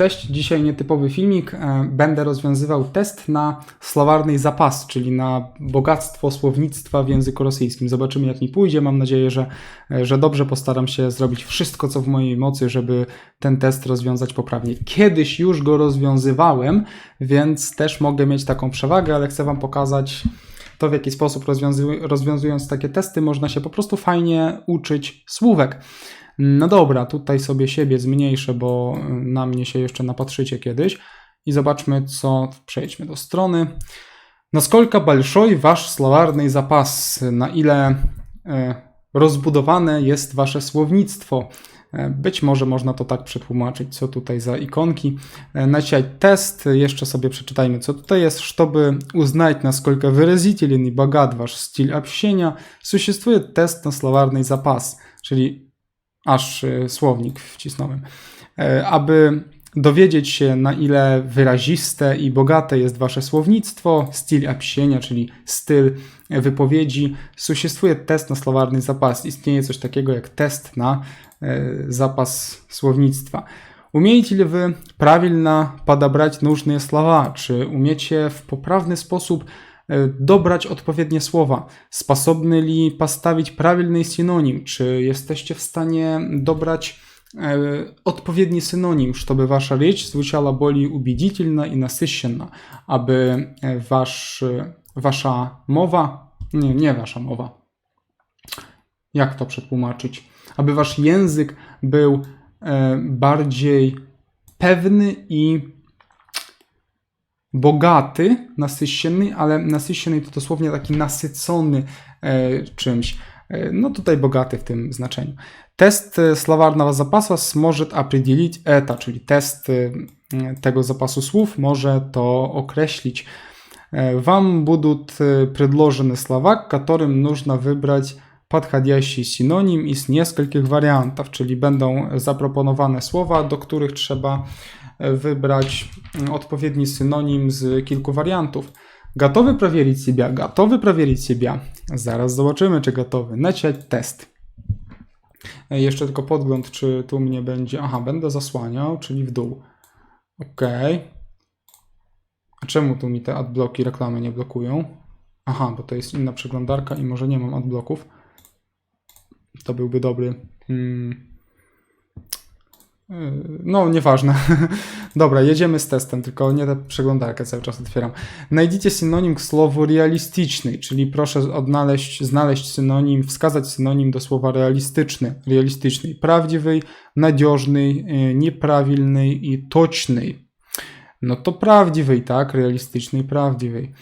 Cześć, dzisiaj nietypowy filmik. E, Będę rozwiązywał test na slowarny zapas, czyli na bogactwo słownictwa w języku rosyjskim. Zobaczymy jak mi pójdzie. Mam nadzieję, że, e, że dobrze postaram się zrobić wszystko, co w mojej mocy, żeby ten test rozwiązać poprawnie. Kiedyś już go rozwiązywałem, więc też mogę mieć taką przewagę, ale chcę Wam pokazać to, w jaki sposób rozwiązu- rozwiązując takie testy, można się po prostu fajnie uczyć słówek. No dobra, tutaj sobie siebie zmniejszę, bo na mnie się jeszcze napatrzycie kiedyś. I zobaczmy, co. Przejdźmy do strony. Насколько большой ваш словарный запас? Na ile e, rozbudowane jest wasze słownictwo? E, Być może można to tak przetłumaczyć, co tutaj za ikonki. E, Начать тест, jeszcze sobie przeczytajmy, co tutaj jest. Чтобы узнать, насколько выразителен и богат ваш стиль общения, существует тест на словарный запас, czyli aż y, słownik wcisnąłem. E, Aby dowiedzieć się, na ile wyraziste i bogate jest wasze słownictwo, styl общения, czyli styl wypowiedzi, существует test na slowarny zapas. Istnieje coś takiego jak test na e, zapas słownictwa. Umiecie ли wy правильно подобрать нужные слова? Czy umiecie w poprawny sposób e, dobrać odpowiednie słowa? Sposobny li postawić prawilny synonim? Czy jesteście w stanie dobrać e, odpowiedni synonim, żeby wasza rzecz звучала более убедительно i насыщенно, aby e, wasz, e, wasza mowa, nie, nie wasza mowa, jak to przetłumaczyć? Aby wasz język był e, bardziej pewny i bogaty, nasycony, ale nasycony to dosłownie taki nasycony e, czymś. E, No tutaj bogaty w tym znaczeniu. Тест э, словарного запаса сможет определить это, czyli test y, tego zapasu słów może to określić. Э, Вам будут э, предложены слова, к которым нужно выбрать подходящий синоним из нескольких вариантов, czyli będą zaproponowane słowa, do których trzeba e, wybrać mm, odpowiedni synonim z kilku wariantów. Gotowy проверить себя? Gotowy проверить себя? Zaraz zobaczymy, czy gotowy. Начать test. E, Jeszcze tylko podgląd, czy tu mnie będzie. Aha, będę zasłaniał, czyli w dół. Ok. A czemu tu mi te adbloki reklamy nie blokują? Aha, bo to jest inna przeglądarka i może nie mam adbloków. To byłby dobry. Hmm. no, nieważne. Dobra, jedziemy z testem, tylko nie tę przeglądarkę cały czas otwieram. Znajdziecie synonim k słowu realistyczny, czyli proszę odnaleźć, znaleźć synonim, wskazać synonim do słowa realistyczny, realistyczny, prawdziwy, nadzieżny, e, nieprawilny i toczny. No to prawdziwy, tak? Realistyczny, prawdziwy.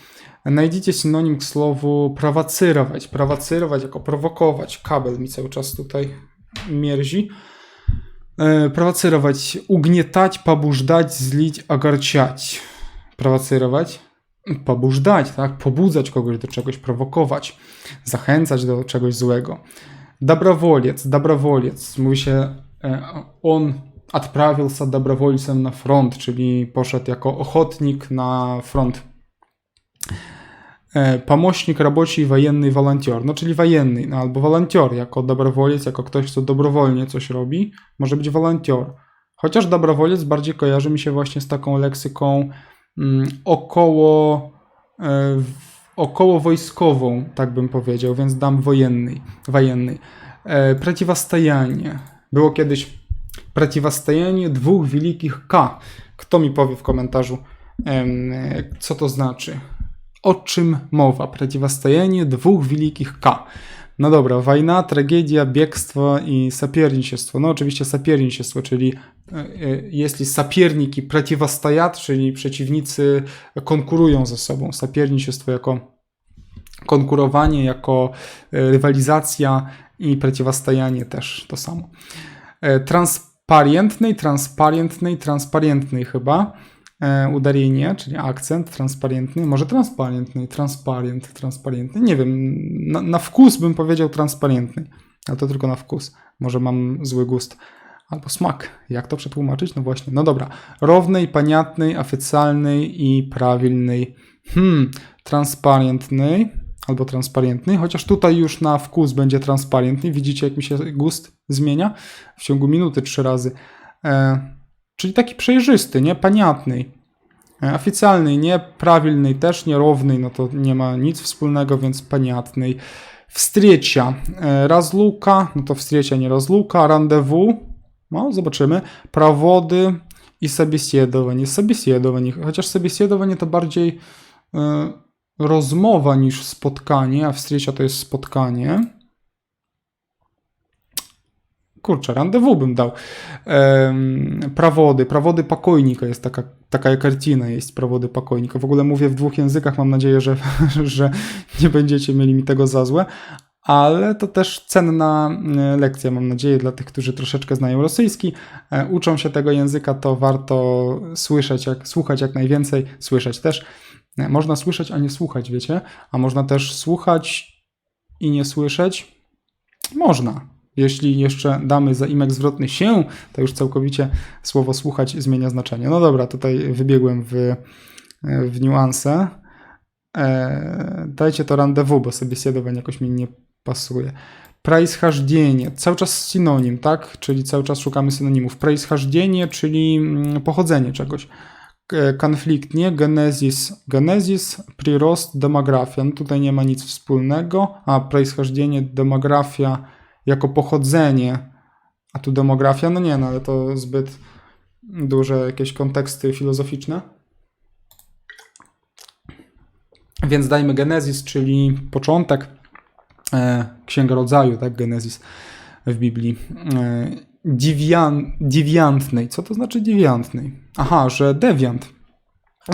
Znajdziecie synonim k słowu prowacyrować. Prowacyrować jako prowokować. Kabel mi cały czas tutaj mierzi. E, Prowocyrować. Ugnietać, poburzać, zlić, agarciać. Prowocyrować. Poburzać, tak? Pobudzać kogoś do czegoś, prowokować, zachęcać do czegoś złego. Dobrowoliec, dobrowoliec. Mówi się, e, on odprawił się dobrowolcem na front, czyli poszedł jako ochotnik na front. E, pomocnik roboczy i wojenny volunteer, no czyli wojenny, no, albo volunteer jako dobrowolec, jako ktoś, kto dobrowolnie coś robi, może być volunteer. Chociaż dobrowolec bardziej kojarzy mi się właśnie z taką leksyką mm, około, y, około wojskową, tak bym powiedział, więc dam wojenny, wojenny. E, przeciwstajanie. Było kiedyś przeciwstajanie dwóch wielkich K. Kto mi powie w komentarzu, em, e, co to znaczy? O czym mowa? Przeciwstajanie dwóch wielkich K. No dobra, wojna, tragedia, biegstwo i sapiernictwo. No oczywiście sapiernictwo, czyli e, e, jeśli sapierniki przeciwstajat, czyli przeciwnicy konkurują ze sobą. Sapiernictwo jako konkurowanie, jako e, rywalizacja i przeciwstajanie też to samo. Transparentny, transparentny, transparentny chyba e, udarenie, czyli akcent transparentny, może transparentny, transparent, transparentny, nie wiem, na, na wkus bym powiedział transparentny, ale to tylko na wkus, może mam zły gust. Albo smak. Jak to przetłumaczyć? No właśnie. No dobra. Równej, paniatnej, oficjalnej i prawilnej. Hmm. Transparentnej albo transparentny, chociaż tutaj już na wkus będzie transparentny. Widzicie, jak mi się gust zmienia? W ciągu minuty trzy razy. E, czyli taki przejrzysty, nie? Paniatny. E, Oficjalny, nie prawilny, też nierówny, no to nie ma nic wspólnego, więc paniatny. Wstriecia, e, razluka, no to wstriecia, nie razluka, rendezvous, no zobaczymy, prawody i собеседование. Собеседование, chociaż собеседование to bardziej e, rozmowa niż spotkanie, a wstriecia to jest spotkanie. Kurczę, rendezvous bym dał. Em, prawody, prawody pokojnika jest taka, taka kartina, jest prawody pokojnika. W ogóle mówię w dwóch językach, mam nadzieję, że, że nie będziecie mieli mi tego za złe. Ale to też cenna e, lekcja, mam nadzieję, dla tych, którzy troszeczkę znają rosyjski, e, uczą się tego języka, to warto słyszeć, jak, słuchać jak najwięcej, słyszeć też. E, Można słyszeć, a nie słuchać, wiecie? A można też słuchać i nie słyszeć? Można. Jeśli jeszcze damy za imek zwrotny się, to już całkowicie słowo słuchać zmienia znaczenie. No dobra, tutaj wybiegłem w, w niuanse. E, dajcie to rendezvous, bo sobie siedowań jakoś mi nie pasuje. Происхождение, cały czas synonim, tak? Czyli cały czas szukamy synonimów. Происхождение, czyli mm, pochodzenie czegoś. K- Konflikt, nie? Genezis, genezis, прирост, demografia. No tutaj nie ma nic wspólnego. A происхождение, demografia jako pochodzenie. A tu demografia, no nie, no ale to zbyt duże jakieś konteksty filozoficzne. Więc dajmy Genezis, czyli początek, e, Księga Rodzaju, tak, Genezis w Biblii. E, Diwian, dewiantnej. Co to znaczy dewiantnej? Aha, że dewiant.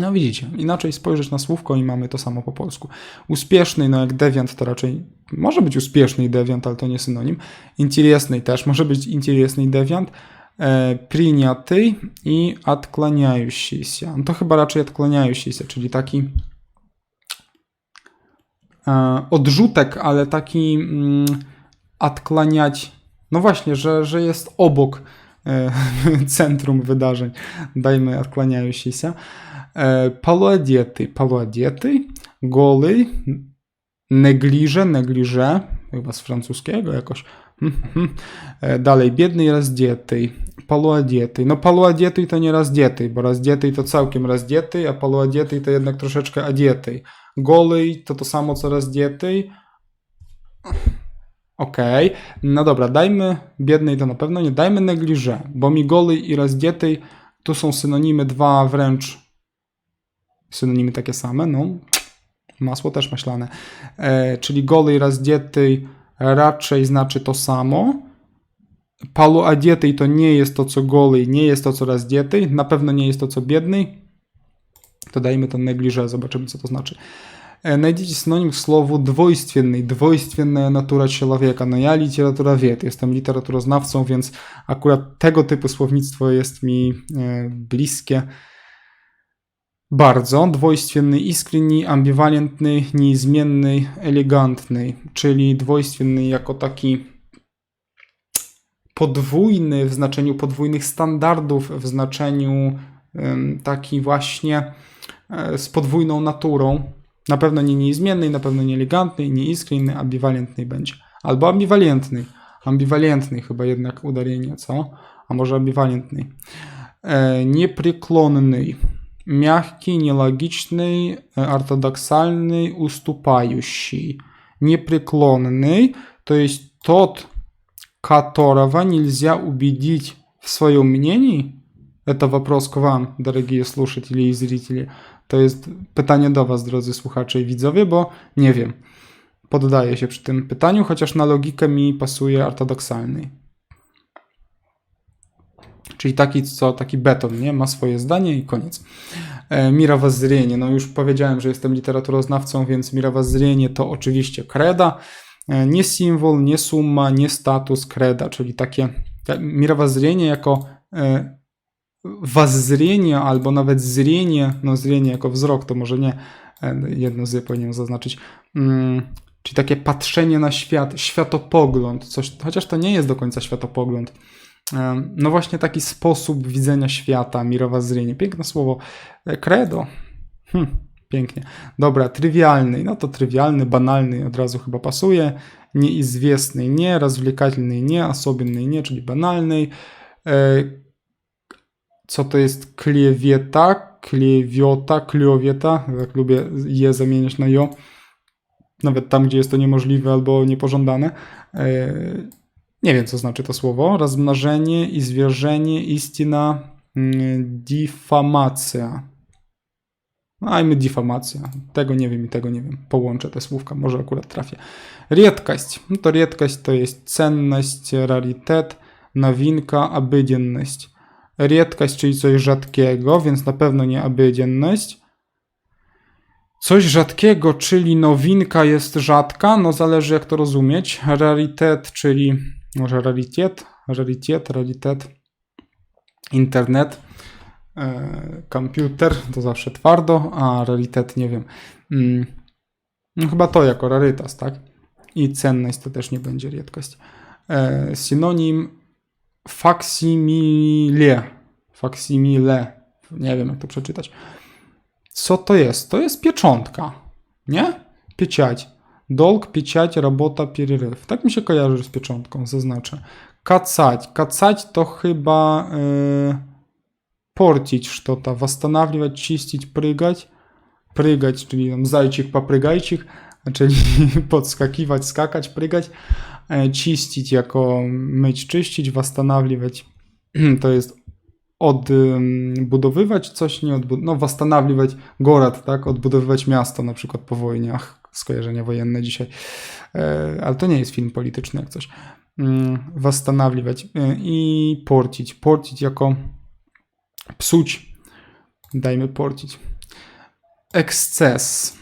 No widzicie, inaczej spojrzeć na słówko i mamy to samo po polsku. Uspieszny, no jak dewiant to raczej może być uspieszny dewiant, ale to nie synonim. Интересный też może być интересный dewiant. E, принятый i отклоняющийся. No to chyba raczej отклоняющийся, czyli taki e, odrzutek, ale taki mm, odklaniać. No właśnie, że, że jest obok e, centrum wydarzeń. Dajmy odklaniaющийся. E, Полуодетый, полуодетый, голый, negliże, negliże, chyba z francuskiego jakoś. E, Dalej, biedny i rozdzietый, poluodietый. No poluodietый to nie rozdzietый, bo rozdzietый to całkiem rozdzietый, a poluodietый to jednak troszeczkę odietый. Goły to to samo co rozdzietый. Okej, no dobra, dajmy biednej to na pewno nie, dajmy negliże, bo mi goły i rozdzietый tu są synonimy dwa wręcz synonimy takie same, no masło też maślane, e, czyli goły i rozdzietый raczej znaczy to samo. Paluodietый to nie jest to co goły, nie jest to co rozdzietый, na pewno nie jest to co biedny. To dajmy to negliże, zobaczymy co to znaczy. E, Найдите synonim к słowu dwojstwienny, dwojstwienna natura człowieka. No ja literaturowiec, jestem literaturoznawcą, więc akurat tego typu słownictwo jest mi e, bliskie Bardzo dwojstwienny iskrenny, ambiwalentny, niezmienny, elegantny, czyli dwojstwienny jako taki podwójny w znaczeniu podwójnych standardów, w znaczeniu taki właśnie e, z podwójną naturą. Na pewno nie niezmienny, na pewno nie elegantny, nie iskrenny, ambiwalentny będzie. Albo ambiwalentny. Ambiwalentny chyba jednak udarenie, co? A może ambiwalentny. E, nieprzyklonny. Мягкий, нелогичный, э, ортодоксальный, уступающий. Непреклонный, то есть тот, которого нельзя убедить в своем мнении. Это вопрос к вам, дорогие слушатели и zрители. To jest pytanie do was, drodzy słuchacze i widzowie, bo nie wiem. Poddaję się przy tym pytaniu, chociaż na logikę mi pasuje ortodoksalny. Czyli taki, co taki beton, nie? Ma swoje zdanie i koniec. E, Mirawazryenie. No już powiedziałem, że jestem literaturoznawcą, więc mirawazryenie to oczywiście kreda. E, Nie symbol, nie suma, nie status, kreda, czyli takie mirawazryenie jako e, wazrienie albo nawet zrienie, no zrienie jako wzrok, to może nie, jedno z powinienem zaznaczyć, mm, czyli takie patrzenie na świat, światopogląd, coś, chociaż to nie jest do końca światopogląd, no właśnie taki sposób widzenia świata, mirawazryenie, piękne słowo, E, credo, hm, pięknie, dobra, trywialny, no to trywialny, banalny od razu chyba pasuje, неизвестный, nie, развлекательный, nie, особенный, nie, czyli banalny, e, co to jest klewieta, klewiota, kliowieta. Tak lubię je zamieniać na jo. Nawet tam, gdzie jest to niemożliwe albo niepożądane. E, nie wiem, co znaczy to słowo. Rozmnożenie, izwierzenie, istina, mm, difamacja. No, a i my difamacja. Tego nie wiem i tego nie wiem. Połączę te słówka, może akurat trafię. Редкость. No to редкость to jest cenność, rarytet, nowinka, obydzenność. Редкоść, czyli coś rzadkiego, więc na pewno nie obydzenność. Coś rzadkiego, czyli nowinka jest rzadka, no zależy jak to rozumieć. Rarytet, czyli może rarytet, rarytet, rarytet, internet, e, komputer, to zawsze twardo, a rarytet nie wiem. Mm, no chyba to jako rarytas, tak? I cenność to też nie będzie rzadkość. E, synonim faksimile, faksimile, nie wiem jak to przeczytać. Co to jest? To jest pieczątka, nie? Pieciać. Dolg, pieciać, robota, перерыв. Tak mi się kojarzy z pieczątką, zaznaczę. Kacać. Kacać to chyba yy, портить что-то, восстанавливать, чистить, прыгать. Prygać, czyli tam zajcik, paprygajcik, czyli podskakiwać, skakać, prygać. E, Ciścić jako myć, czyścić, восстанавливать. To jest odbudowywać coś, nie odbudowywać, no восстанавливать город, tak, odbudowywać miasto na przykład po wojnie, ach, skojarzenia wojenne dzisiaj, e, ale to nie jest film polityczny jak coś. Mm, Wastanawiać e, i porcić. Porcić jako psuć. Dajmy porcić. Eksces.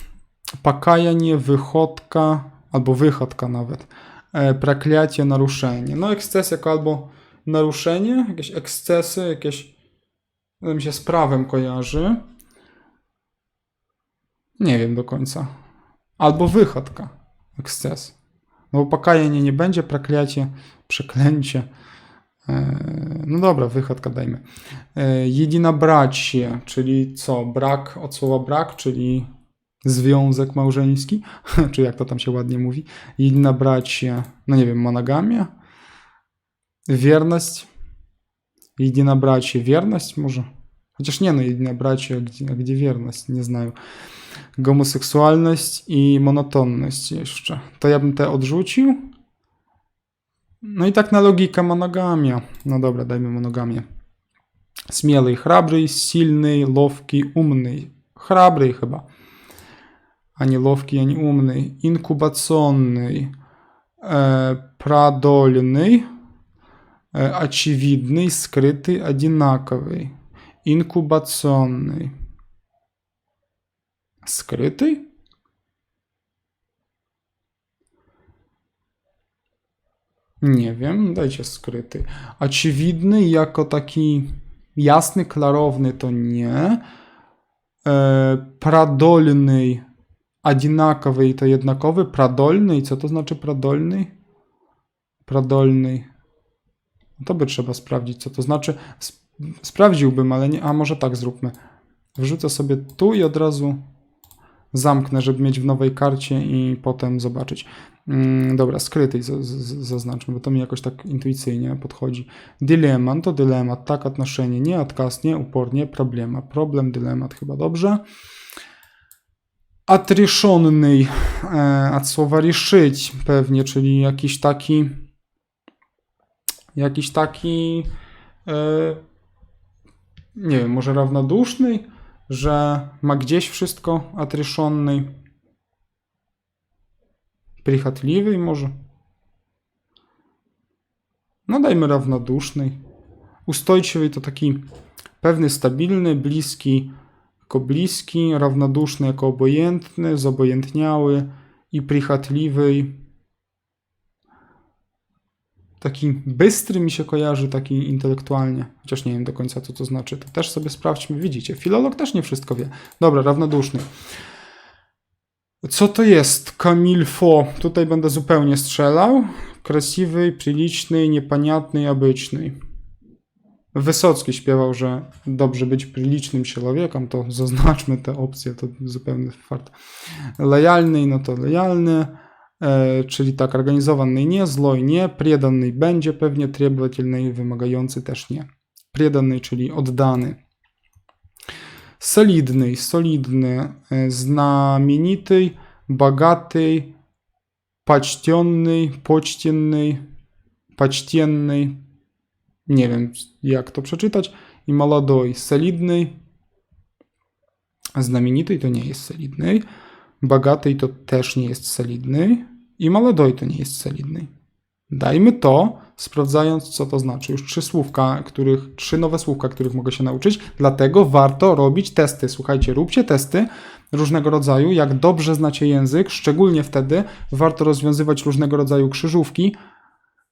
Pakajanie, wychodka albo wychodka nawet. E, prakliacie, naruszenie. No eksces jako albo naruszenie, jakieś ekscesy, jakieś no, mi się z prawem kojarzy. Nie wiem do końca. Albo wychodka, eksces. No bo nie będzie, prokляcie, przeklęcie. E, No dobra, wychodka dajmy. E, Jedinobracie, czyli co? Brak, od słowa brak, czyli związek małżeński, czy jak to tam się ładnie mówi. Jedinobracie, no nie wiem, monogamia, wierność, jedinobracie, wierność może? Chociaż nie, no jedinobracie, a gdzie, a gdzie wierność? Nie знаю. Homoseksualność i monotonność jeszcze. To ja bym te odrzucił. No i tak na logikę monogamia. No dobra, dajmy monogamię. Смелый, храбрый, сильный, ловкий, умный. Храбрый chyba. A nie lowki, ani umny. Inkubacyjny. E, pradolny. E, очевидный, скрытый, одинаковый. Inkubacyjny. Skryty? Nie wiem, dajcie skryty. Очевидny jako taki jasny, klarowny to nie. E, pradolny, одинаковый to jednakowy. Pradolny, co to znaczy pradolny? Pradolny. To by trzeba sprawdzić, co to znaczy. Sprawdziłbym, ale nie. A może tak zróbmy. Wrzucę sobie tu i od razu zamknę, żeby mieć w nowej karcie i potem zobaczyć. Mm, dobra, skrytej zaznaczmy, bo to mi jakoś tak intuicyjnie podchodzi. Dylemat to dylemat, tak odnoszenie, nie odkaz, nie upor, nie problema. Problem, dylemat, chyba dobrze. Atryszonny, e, od słowa riszyć pewnie, czyli jakiś taki, jakiś taki e, nie wiem, może равнодушny, że ma gdzieś wszystko отрешенный. Прихотливый może. No dajmy равнодушный. Устойчивый to taki pewny, stabilny, bliski jako bliski, равнодушny jako obojętny, zobojętniały i прихотливый taki bystry mi się kojarzy, taki intelektualnie. Chociaż nie wiem do końca, co to znaczy. To też sobie sprawdźmy. Widzicie, filolog też nie wszystko wie. Dobra, равнодушny. Co to jest? Kamilfo. Tutaj będę zupełnie strzelał. Krasiwy, приличный, непонятный, обычный. Wysocki śpiewał, że dobrze być prilicznym człowiekiem, to zaznaczmy te opcje, to zupełny fart. Lojalny, no to lojalny, e, czyli tak, organizowany nie, złoj nie, преданный będzie pewnie, требовательny i wymagający też nie. Преданный, czyli oddany. Солидный, solidny, e, знаменитый, богатый, почтенный, почтенный, почтенный. Nie wiem, jak to przeczytać. I молодой, solidny. Знаменитый to nie jest solidny. Bogatый to też nie jest solidny. I молодой to nie jest solidny. Dajmy to, sprawdzając, co to znaczy. Już trzy słówka, których, trzy nowe słówka, których mogę się nauczyć, dlatego warto robić testy. Słuchajcie, róbcie testy różnego rodzaju. Jak dobrze znacie język, szczególnie wtedy warto rozwiązywać różnego rodzaju krzyżówki,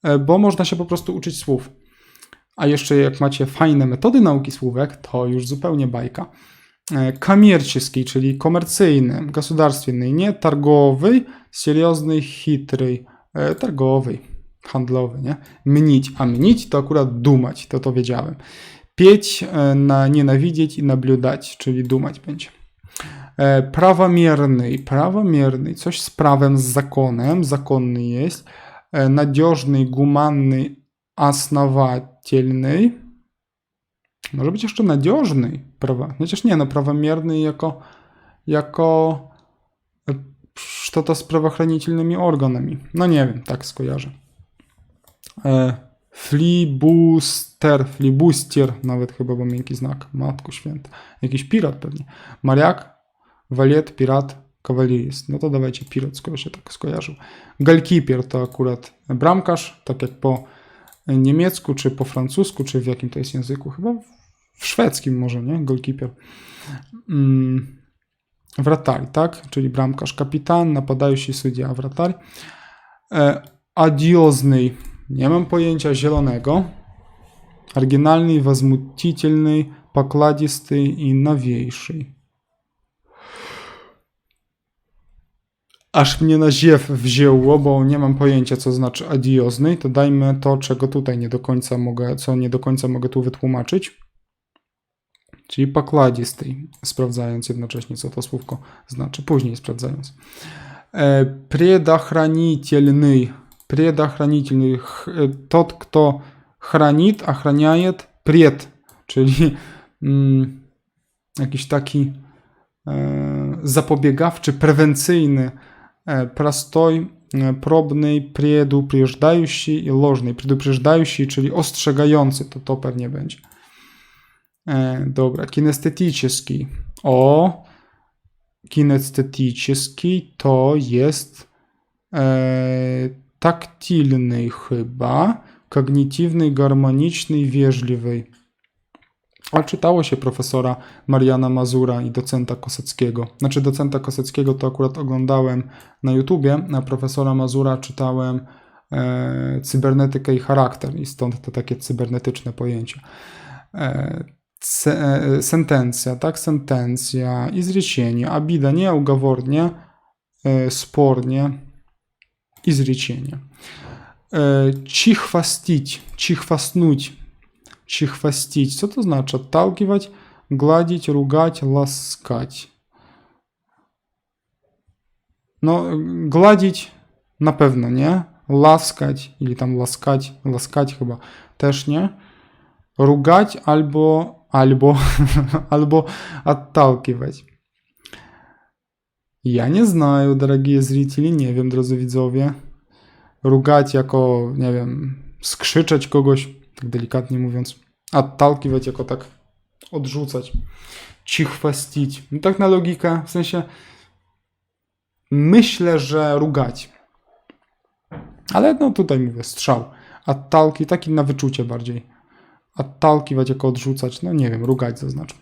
e, bo można się po prostu uczyć słów. A jeszcze jak macie fajne metody nauki słówek, to już zupełnie bajka. E, Коммерческий, czyli komercyjny, государственный, nie targowy, серьезный, chytry, e, targowy, handlowy, nie? Mnić, a mnić to akurat dumać, to to wiedziałem. Pieć, e, na nienawidzieć i naблюдать, czyli dumać będzie. E, Prawomierny, prawomierny, coś z prawem, z zakonem, zakonny jest. E, Надежный, гуманный, основательный. Może być jeszcze надежny, prawa. Chociaż nie, no prawomierny jako, jako što to z prawochronicznymi organami? No nie wiem, tak skojarzę. E, flibuster, flibustier nawet chyba, bo miękki znak. Matku święta. Jakiś pirat pewnie. Mariak, waliet, pirat, kawalerist. No to dawajcie pirat, skoro się tak skojarzył. Galkipier to akurat bramkarz, tak jak po niemiecku, czy po francusku, czy w jakim to jest języku? Chyba w szwedzkim może, nie? Golkipier. Mm, Wratarz, tak? Czyli bramkarz, kapitan, napadaющий судья, wratarz. E, adiozny, nie mam pojęcia, zielonego. Oryginalny, возмутительный, покладистый i nowiejszy. Aż mnie na ziew wzięło, bo nie mam pojęcia, co znaczy adiozny, to dajmy to, czego tutaj nie do końca mogę, co nie do końca mogę tu wytłumaczyć. Czyli pokładisty, sprawdzając jednocześnie, co to słówko znaczy, później sprawdzając. E, Предохранительный. Предохранительный. ch- e, Тот, kto хранит, охраняет пред, czyli mm, jakiś taki e, zapobiegawczy, prewencyjny, e, простой, e, probny, предупреждающий i ложный. Предупреждающий, czyli ostrzegający, to to pewnie będzie. E, dobra, kinestetyczny. O, kinestetyczny to jest e, taktilny chyba, kognitywny, garmoniczny i wierzliwy. A czytało się profesora Mariana Mazura i docenta Koseckiego. Znaczy docenta Koseckiego to akurat oglądałem na YouTubie, a profesora Mazura czytałem e, cybernetykę i charakter i stąd te takie cybernetyczne pojęcia. E, Э, э, сентенция, так, сентенция, изречение, обида, не уговор, не э, спор, не изречение. чихвастить чихвастнуть чихвастить Что это значит? Отталкивать, гладить, ругать, ласкать. Но гладить напевно не ласкать или там ласкать, ласкать chyba też не Rugać albo, albo, albo отталкивать. Ja nie знаю, дорогие зрители, nie wiem, drodzy widzowie. Rugać jako, nie wiem, skrzyczeć kogoś, tak delikatnie mówiąc. Отталкивать jako tak odrzucać. Cichwastić. No tak na logikę, w sensie myślę, że rugać. Ale no tutaj mówię, strzał. Attalki, taki na wyczucie bardziej. Odtałkiwać jako odrzucać, no nie wiem, rugać zaznaczmy.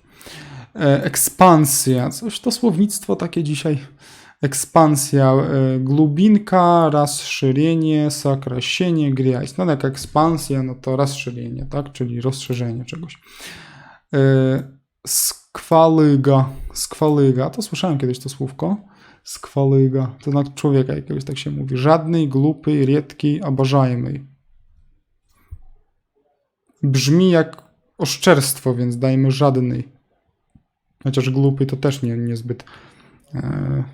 E, ekspansja, coś to słownictwo takie dzisiaj. Ekspansja, e, glubinka, rozszerzenie, sakrasienie, griaź. No jak ekspansja, no to rozszerzenie, tak? Czyli rozszerzenie czegoś. E, skwalyga, skwalyga, to słyszałem kiedyś to słówko skwalyga. To na człowieka jakiegoś tak się mówi. Żadnej, głupy, riedki, obożajmej brzmi jak oszczerstwo, więc dajmy żadnej. Chociaż głupy to też nie, niezbyt e,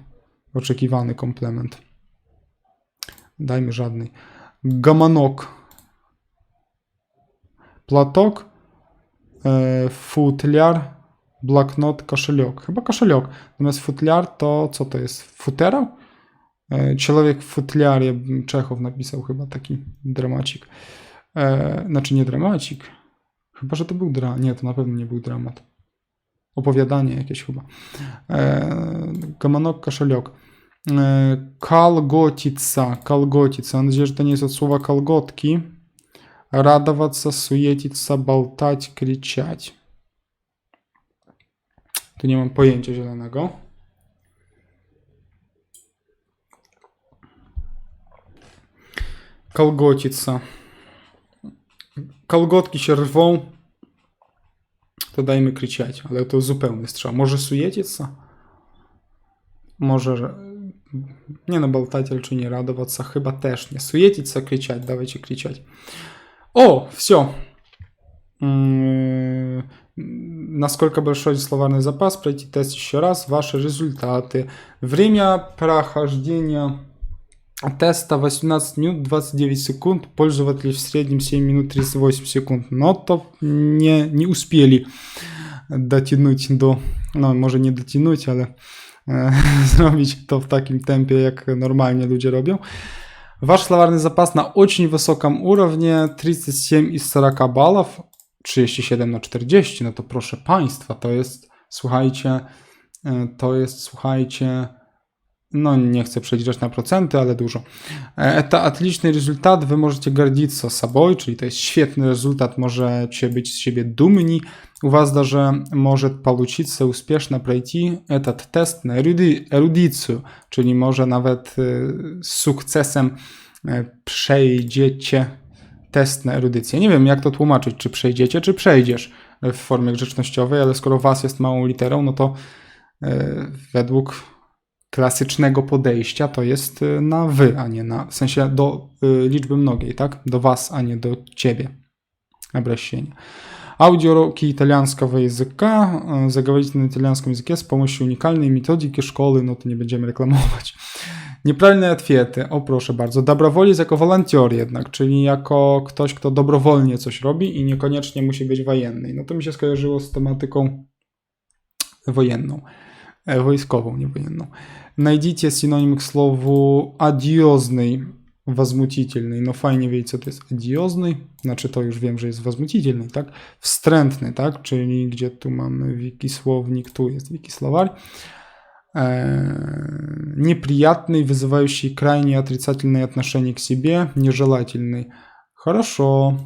oczekiwany komplement. Dajmy żadnej. Gamanok. Platok. E, futliar. Blaknot, kaszeliok. Chyba kaszeliok. Natomiast futliar to co to jest? Futerał? E, Człowiek w futliarie Czechow napisał chyba taki dramacik. E, znaczy nie dramacik. Chyba, że to był dra. Nie, to na pewno nie był dramat. Opowiadanie jakieś chyba. E, Gamanok, kошелек. E, Kalgotica, kalgotica. Mam nadzieję, że to nie jest od słowa kalgotki. Радоваться, суетиться, болтать, кричать. Tu nie mam pojęcia zielonego. Kolgocica. колготки червон, рвав, то дай ми кричать, але то з упевненість треба. Може суєтиться? Може. Не на болтательчу не радоваться, хиба теж не суєтиться, кричать, давайте кричать. О, все. Насколько большой словарный запас, пройти тест еще раз, ваши результаты, время прохождения теста 18 минут 29 секунд. Пользователи в среднем 7 минут 38 секунд. Но то не, не успели дотянуть до... No, może nie дотянуть, ale e, zrobić to w takim tempie, jak normalnie ludzie robią. Ваш словарный запас на очень высоком уровне 37 из 40 баллов, 37 na 40, no to proszę Państwa, to jest, słuchajcie, e, to jest, słuchajcie, no nie chcę przeliczać na procenty, ale dużo. E, Это отличный результат, wy możecie гордиться собой, czyli to jest świetny rezultat, możecie być z siebie dumni. У вас даже может получиться успешно пройти этот тест на эруди- эрудицию, czyli może nawet y, z sukcesem y, przejdziecie test na erudycję. Nie wiem, jak to tłumaczyć, czy przejdziecie, czy przejdziesz w formie grzecznościowej, ale skoro was jest małą literą, no to y, według klasycznego podejścia to jest y, na wy, a nie na, w sensie do y, liczby mnogiej, tak? Do was, a nie do ciebie. Обращение. Аудиоуроки итальянского языка. Э, Заговорить на итальянском языке с помощью уникальnej metodiki szkoły, no to nie będziemy reklamować. Niepravильne ответы. O proszę bardzo. Dobrowoliec jako волонтер jednak, czyli jako ktoś, kto dobrowolnie coś robi i niekoniecznie musi być wojenny. No to mi się skojarzyło z tematyką wojenną. E, Wojskową, nie wojenną. Найдите синоним к слову одиозный, возмутительный. Fajnie wiedzieć, co to jest adiozny. Znaczy to już wiem, że jest возмутительny, tak? Wstrętny, tak? Czyli gdzie tu mamy wikisłownik, tu jest wikisłowar. Неприятный, вызывающий крайне отрицательное отношение к себе, нежелательный. Хорошо.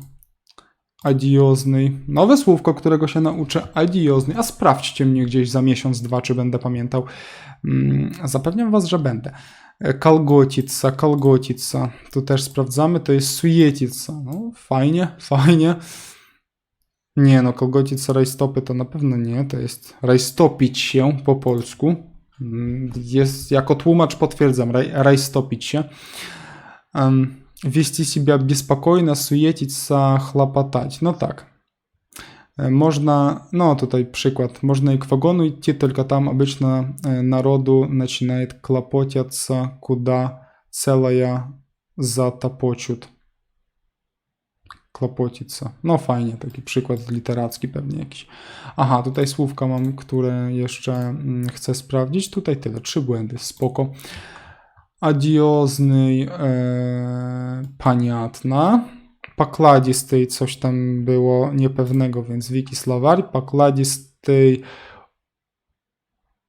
Adiozny. Nowe słówko, którego się nauczę. Adiozny. A sprawdźcie mnie gdzieś za miesiąc, dwa, czy będę pamiętał. Mm, Zapewniam was, że będę. E, Kalgotica, kalgotica. Tu też sprawdzamy. To jest sujetica. No, fajnie, fajnie. Nie no, kalgotica, rajstopy to na pewno nie. To jest rajstopić się po polsku. Mm, Jest, jako tłumacz potwierdzam, raj, rajstopić się. Em, Вести себя беспокойно, суетиться, хлопотать. No tak. E, Można, no tutaj przykład, można и к вагону идти, только там обычно э, народу начинает клопотиться, куда целая затопочут. Klopocica. No fajnie, taki przykład literacki pewnie jakiś. Aha, tutaj słówka mam, które jeszcze mm, chcę sprawdzić. Tutaj tyle, trzy błędy, spoko. Adiozny, e, paniatna. Pakladistej, coś tam było niepewnego, więc wiki slovar. Pakladistej,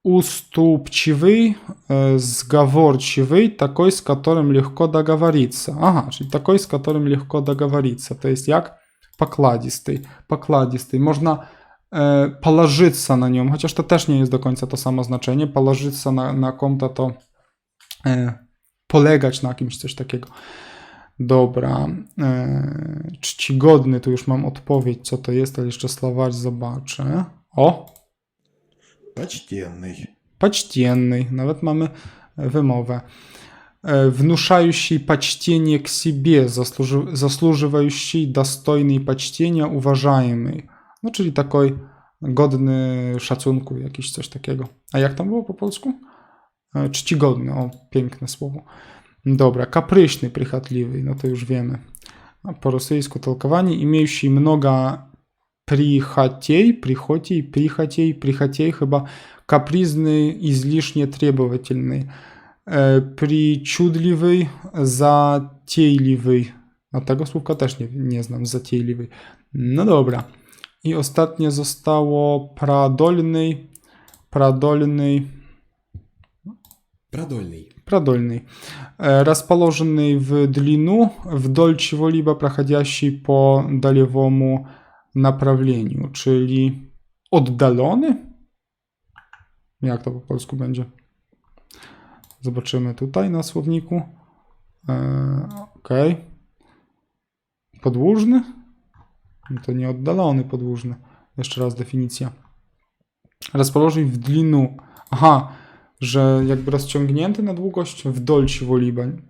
уступчивый, э, сговорчивый, такой, с которым легко договориться. Ага, czyli такой, с которым легко договориться. To jest jak? Покладистый. Покладистый. Można e, положиться na nią, chociaż to też nie jest do końca to samo znaczenie. Положиться na, na konta to e, polegać na kimś, coś takiego. Dobra. E, czcigodny, tu już mam odpowiedź, co to jest, ale jeszcze slowarz zobaczę. O, Почтенный. почтенный, nawet mamy wymowę. Э, Внушающий почтение к себе, заслужи- заслуживающий достойный почтения, уважаемый. No, czyli taki godny szacunku, jakiś coś takiego. A jak tam było po polsku? E, Czcigodny, o, piękne słowo. Dobra, kapryśny, prychotliwy, no to już wiemy. A po rosyjsku толкование, имеющий много прихотей, прихотей, прихотей, прихотей chyba капризный, излишне требовательный, e, причудливый, затейливый. A tego słówka też nie, nie znam, затейливый. No dobra. I ostatnie zostało pradolny, pradolny, Продольный. продольный. Э, Расположенный в длину, вдоль чего-либо проходящий по долевому направлению, czyli oddalony? Jak to po polsku będzie? Zobaczymy tutaj na słowniku. E, ok. Podłużny? No to nie oddalony, podłużny. Jeszcze raz definicja. Расположенный w длину. Aha, że jakby rozciągnięty na długość w dolci wolibań,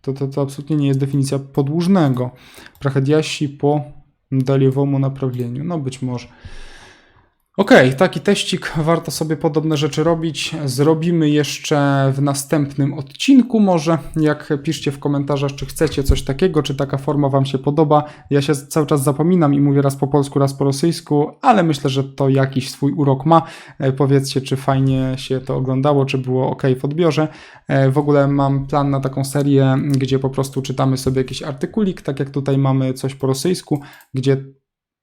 to, to, to absolutnie nie jest definicja podłużnego. Prochadiasi po daliowemu naprawieniu, no być może. Okej, taki teścik, warto sobie podobne rzeczy robić. Zrobimy jeszcze w następnym odcinku może. Jak piszcie w komentarzach, czy chcecie coś takiego, czy taka forma Wam się podoba. Ja się cały czas zapominam i mówię raz po polsku, raz po rosyjsku, ale myślę, że to jakiś swój urok ma. E, Powiedzcie, czy fajnie się to oglądało, czy było ok w odbiorze. E, W ogóle mam plan na taką serię, gdzie po prostu czytamy sobie jakiś artykulik, tak jak tutaj mamy coś po rosyjsku, gdzie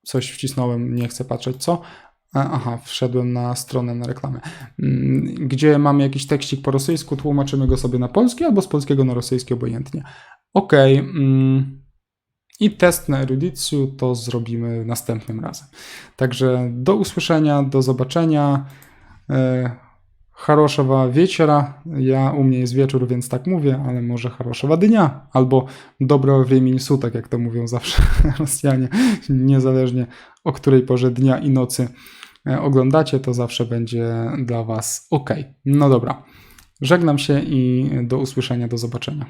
coś wcisnąłem, nie chcę patrzeć co. E, aha, wszedłem na stronę na reklamę. Mm, gdzie mamy jakiś tekstik po rosyjsku, tłumaczymy go sobie na polski albo z polskiego na rosyjski, obojętnie. OK. Mm, I test na erudicję to zrobimy następnym razem. Także do usłyszenia, do zobaczenia. E, haroszowa wieczora. Ja u mnie jest wieczór, więc tak mówię, ale może haroszowa dnia albo dobre wiemień sutek, jak to mówią zawsze Rosjanie, niezależnie o której porze dnia i nocy oglądacie, to zawsze będzie dla Was ok. No dobra. Żegnam się i do usłyszenia, do zobaczenia.